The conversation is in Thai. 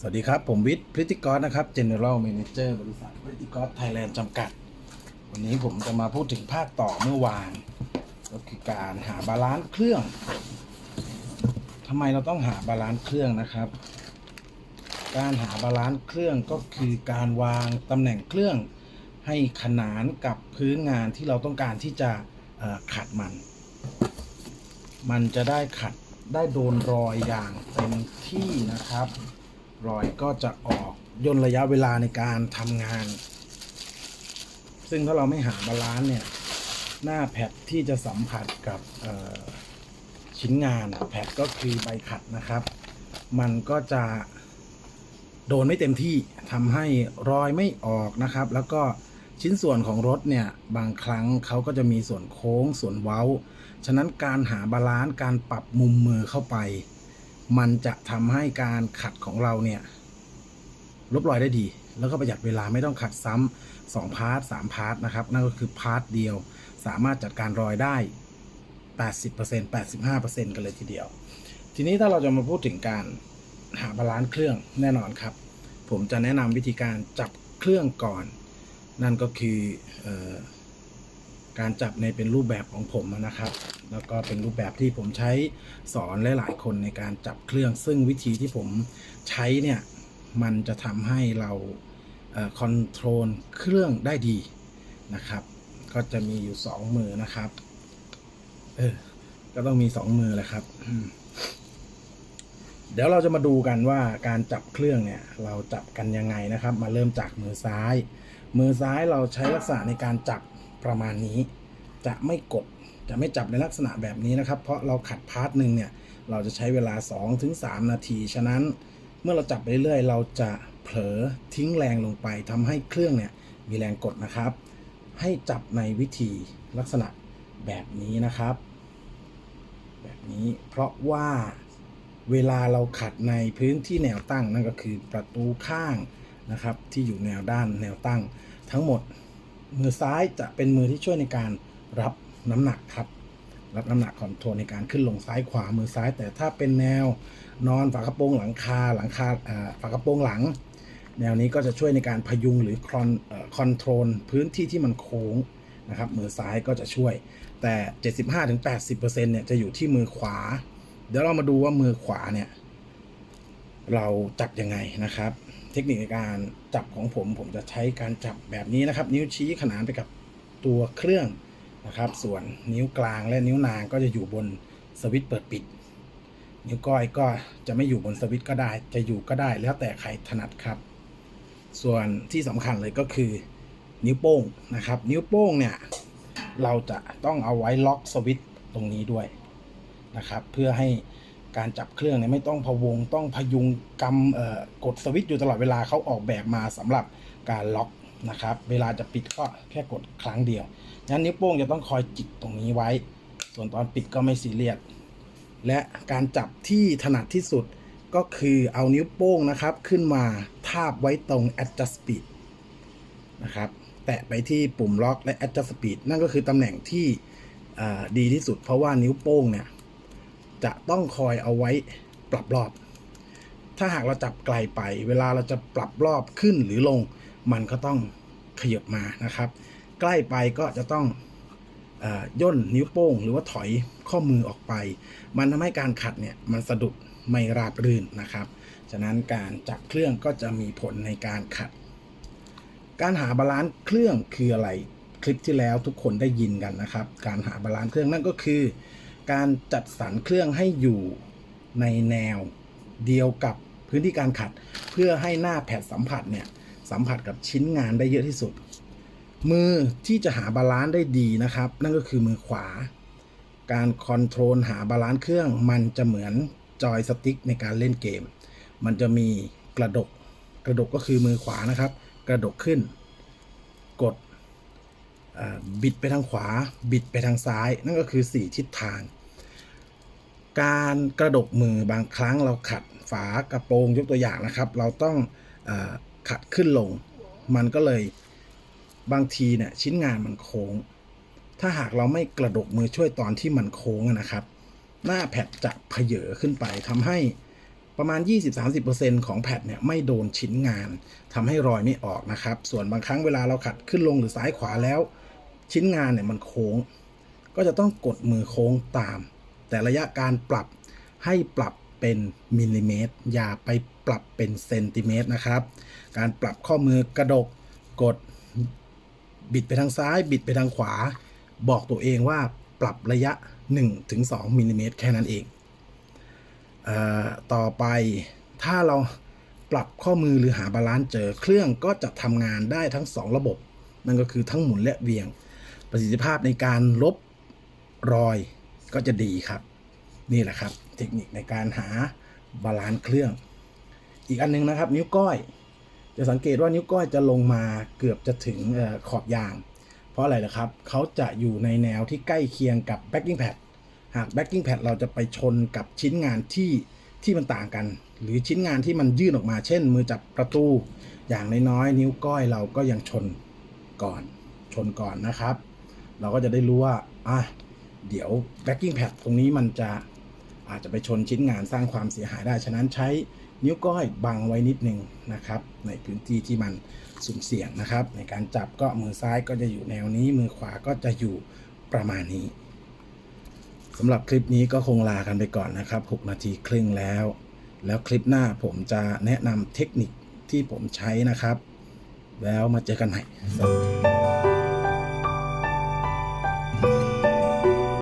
สวัสดีครับ ผมวิทย์พริติกรนะครับ General Manager บริษัทพริติกรไทยแลนด์จำกัด วันนี้ผมจะมาพูดถึงภาคต่อเมื่อวาน ก็คือการหาบาลานซ์เครื่องทำไมเราต้องหาบาลานซ์เครื่องนะครับ การหาบาลานซ์เครื่องก็คือการวางตำแหน่งเครื่องให้ขนานกับพื้นงานที่เราต้องการที่จะขัดมัน มันจะได้ขัดได้โดนรอยอย่างเต็มที่นะครับ รอยก็จะออกย่นระยะเวลาในการทำงาน ซึ่งถ้าเราไม่หาบาลานซ์เนี่ย หน้าแพดที่จะสัมผัสกับชิ้นงานแพดก็คือใบขัดนะครับ มันก็จะโดนไม่เต็มที่ทำให้รอยไม่ออกนะครับ แล้วก็ชิ้นส่วนของรถเนี่ย บางครั้งเขาก็จะมีส่วนโค้งส่วนเว้า ฉะนั้นการหาบาลานซ์การปรับมุมมือเข้าไป มันจะทำให้การขัดของเราเนี่ยลบรอยได้ดี แล้วก็ประหยัดเวลาไม่ต้องขัดซ้ำสองพาร์ทสามพาร์ทนะครับ นั่นก็คือพาร์ทเดียว สามารถจัดการรอยได้ 80% 85%กันเลยทีเดียว ทีนี้ถ้าเราจะมาพูดถึงการหาบาลานซ์เครื่องแน่นอนครับ ผมจะแนะนำวิธีการจับเครื่องก่อน นั่นก็คืออ การจับในเป็นรูปแบบของผมนะครับ แล้วก็เป็นรูปแบบที่ผมใช้สอนหลายๆคนในการจับเครื่อง ซึ่งวิธีที่ผมใช้เนี่ยมันจะทำให้เราคอนโทรลเครื่องได้ดีนะครับ ก็จะมีอยู่2มือนะครับเออก็ต้องมี2มือแหละครับเดี๋ยวเราจะมาดูกันว่าการจับเครื่องเนี่ย เราจับกันยังไงนะครับ มาเริ่มจากมือซ้าย มือซ้ายเราใช้ลักษณะในการจับ ประมาณนี้จะไม่กดจะไม่จับในลักษณะแบบนี้นะครับ เพราะเราขัดพาร์ทหนึ่งเนี่ย เราจะใช้เวลา 2-3 นาที ฉะนั้นเมื่อเราจับไปเรื่อยๆ เราจะเผลอทิ้งแรงลงไปทำให้เครื่องเนี่ยมีแรงกดนะครับ ให้จับในวิธีลักษณะแบบนี้นะครับ แบบนี้เพราะว่าเวลาเราขัดในพื้นที่แนวตั้งนั่นก็คือประตูข้างนะครับ ที่อยู่แนวด้านแนวตั้งทั้งหมด มือซ้ายจะเป็นมือที่ช่วยในการรับน้ำหนักครับ รับน้ำหนักคอนโทรลในการขึ้นลงซ้ายขวามือซ้าย แต่ถ้าเป็นแนวนอนฝากระโปรงหลังคาหลังคาอ่าฝากระโปรงหลัง แนวนี้ก็จะช่วยในการพยุงหรือคอนคอนโทรลพื้นที่ที่มันโค้งนะครับมือซ้ายก็จะช่วย แต่ 75-80%เนี่ยจะอยู่ที่มือขวา เดี๋ยวเรามาดูว่ามือขวาเนี่ย เราจับยังไงนะครับ เทคนิคในการจับของผม ผมจะใช้การจับแบบนี้นะครับ นิ้วชี้ขนานไปกับตัวเครื่องนะครับ ส่วนนิ้วกลางและนิ้วนางก็จะอยู่บนสวิตช์เปิดปิด นิ้วก้อยก็จะไม่อยู่บนสวิตช์ก็ได้ จะอยู่ก็ได้แล้วแต่ใครถนัดครับ ส่วนที่สำคัญเลยก็คือ นิ้วโป้งนะครับ นิ้วโป้งเนี่ยเราจะต้องเอาไว้ล็อกสวิตช์ตรงนี้ด้วยนะครับ เพื่อให้ การจับเครื่องเนี่ยไม่ต้องพวงต้องพยุงกำเอ่อกดสวิตช์อยู่ตลอดเวลาเขาออกแบบมาสำหรับการล็อกนะครับ เวลาจะปิดก็แค่กดครั้งเดียวงั้นนิ้วโป้งจะต้องคอยจิกตรงนี้ไว้ ส่วนตอนปิดก็ไม่ซีเรียสและการจับที่ถนัดที่สุดก็คือเอานิ้วโป้งนะครับ ขึ้นมาทาบไว้ตรง adjust speed นะครับ แตะไปที่ปุ่มล็อกและ adjust speed นั่นก็คือตำแหน่งที่ดีที่สุดเพราะว่านิ้วโป้งเนี่ย จะต้องคอยเอาไว้ปรับรอบ ถ้าหากเราจับไกลไป เวลาเราจะปรับรอบขึ้นหรือลง มันก็ต้องขยับมานะครับ ใกล้ไปก็จะต้องอย่นนิ้วโป้ง หรือว่าถอยข้อมือออกไป มันทำให้การขัดเนี่ยมันสะดุดไม่ราบรื่นนะครับ ฉะนั้นการจับเครื่องก็จะมีผลในการขัด การหาบาลานซ์เครื่องคืออะไร คลิปที่แล้วทุกคนได้ยินกันนะครับ การหาบาลานซ์เครื่องนั่นก็คือ การจัดสรรเครื่องให้อยู่ในแนวเดียวกับพื้นที่การขัด เพื่อให้หน้าแผดสัมผัสเนี่ยสัมผัสกับชิ้นงานได้เยอะที่สุด มือที่จะหาบาลานซ์ได้ดีนะครับ นั่นก็คือมือขวา การคอนโทรลหาบาลานซ์เครื่อง มันจะเหมือนจอยสติ๊กในการเล่นเกม มันจะมีกระดก กระดกก็คือมือขวานะครับ กระดกขึ้น กดบิดไปทางขวา บิดไปทางซ้าย นั่นก็คือ 4 ทิศทาง การกระดกมือบางครั้งเราขัดฝากระโปรงยกตัวอย่างนะครับ เราต้องอขัดขึ้นลง มันก็เลยบางทีเนี่ยชิ้นงานมันโค้ง ถ้าหากเราไม่กระดกมือช่วยตอนที่มันโค้งนะครับ หน้าแผ่นจะเพเยอขึ้นไปทำให้ประมาณ 20-30%ของแพดเนี่ยไม่โดนชิ้นงานทำให้รอยไม่ออกนะครับ ส่วนบางครั้งเวลาเราขัดขึ้นลงหรือซ้ายขวาแล้ว ชิ้นงานเนี่ยมันโค้ง ก็จะต้องกดมือโค้งตาม แต่ระยะการปรับให้ปรับเป็นมิลลิเมตร อย่าไปปรับเป็นเซนติเมตรนะครับ การปรับข้อมือกระดกกด บิดไปทางซ้าย บิดไปทางขวา บอกตัวเองว่าปรับระยะ 1-2มิลลิเมตรแค่นั้นเองเออต่อไปถ้าเราปรับข้อมือหรือหาบาลานซ์เจอเครื่องก็จะทำงานได้ทั้ง 2 ระบบ นั่นก็คือทั้งหมุนและเวียง ประสิทธิภาพในการลบรอย ก็จะดีครับ นี่แหละครับ เทคนิคในการหาบาลานซ์เครื่อง อีกอันหนึงนะครับ นิ้วก้อย จะสังเกตว่านิ้วก้อยจะลงมาเกือบจะถึงออขอบยาง เพราะอะไรนะครับเขาจะอยู่ในแนวที่ใกล้เคียงกับ backing pad หาก backing pad เราจะไปชนกับชิ้นงานที่ที่มันต่างกัน หรือชิ้นงานที่มันยื่นออกมา เช่น มือจับประตูอย่างน้อยๆนิ้วก้อยเราก็ยังชนก่อน ชนก่อนนะครับ เราก็จะได้รู้ว่าอะ เดี๋ยว backing pad ตรงนี้มันจะอาจจะไปชนชิ้นงานสร้างความเสียหายได้ ฉะนั้นใช้นิ้วก้อยบังไว้นิดนึงนะครับ ในพื้นที่ที่มันสุ่มเสี่ยงนะครับ ในการจับก็มือซ้ายก็จะอยู่แนวนี้ มือขวาก็จะอยู่ประมาณนี้สำหรับคลิปนี้ก็คงลากันไปก่อนนะครับ 6 นาทีครึ่งแล้ว แล้วคลิปหน้าผมจะแนะนำเทคนิคที่ผมใช้นะครับ แล้วมาเจอกันใหม่